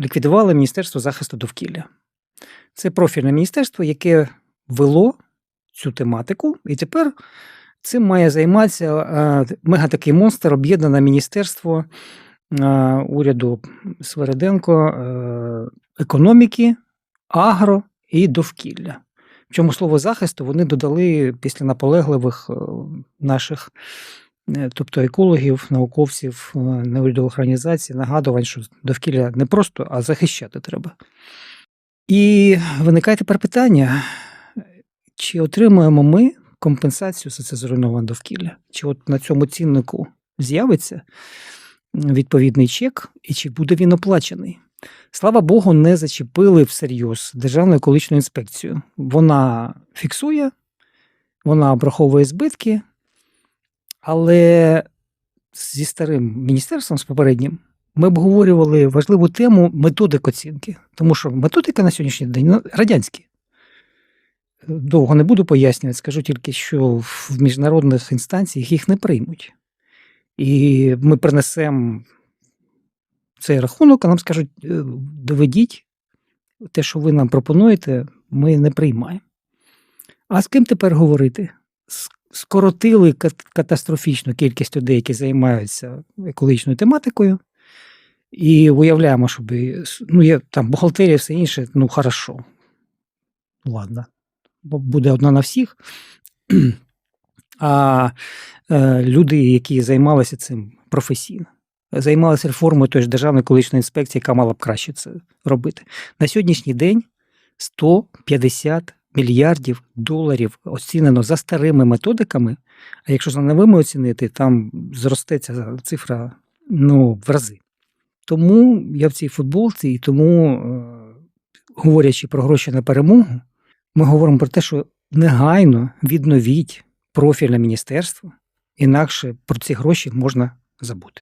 ліквідували Міністерство захисту довкілля. Це профільне міністерство, яке вело цю тематику, і тепер цим має займатися е, мега такий монстр, об'єднане міністерство е, уряду Свериденко е, економіки, агро і довкілля. В чому слово захисту вони додали після наполегливих наших, тобто екологів, науковців, е, неурядових організацій, нагадувань, що довкілля не просто, а захищати треба. І виникає тепер питання, чи отримуємо ми компенсацію за це зруйноване довкілля? Чи от на цьому ціннику з'явиться відповідний чек, і чи буде він оплачений? Слава Богу, не зачепили всерйоз Державну екологічну інспекцію. Вона фіксує, вона обраховує збитки, але зі старим міністерством, з попереднім, ми обговорювали важливу тему методик оцінки. Тому що методика на сьогоднішній день ну, радянські. Довго не буду пояснювати, скажу тільки, що в міжнародних інстанціях їх не приймуть. І ми принесемо цей рахунок, а нам скажуть: «Е, доведіть те, що ви нам пропонуєте, ми не приймаємо. А з ким тепер говорити? С- Скоротили кат- катастрофічну кількість людей, які займаються екологічною тематикою, і уявляємо, щоб ну, є там бухгалтерія, все інше, ну хорошо. Ладно, бо буде одна на всіх. А е, люди, які займалися цим професійно, займалися реформою тої ж Державної екологічної інспекції, яка мала б краще це робити. На сьогоднішній день 150 мільярдів доларів оцінено за старими методиками. А якщо за новими оцінити, там зросте ця цифра ну, в рази. Тому я в цій футболці, і тому, е, говорячи про гроші на перемогу, ми говоримо про те, що негайно відновіть профільне міністерство, інакше про ці гроші можна забути.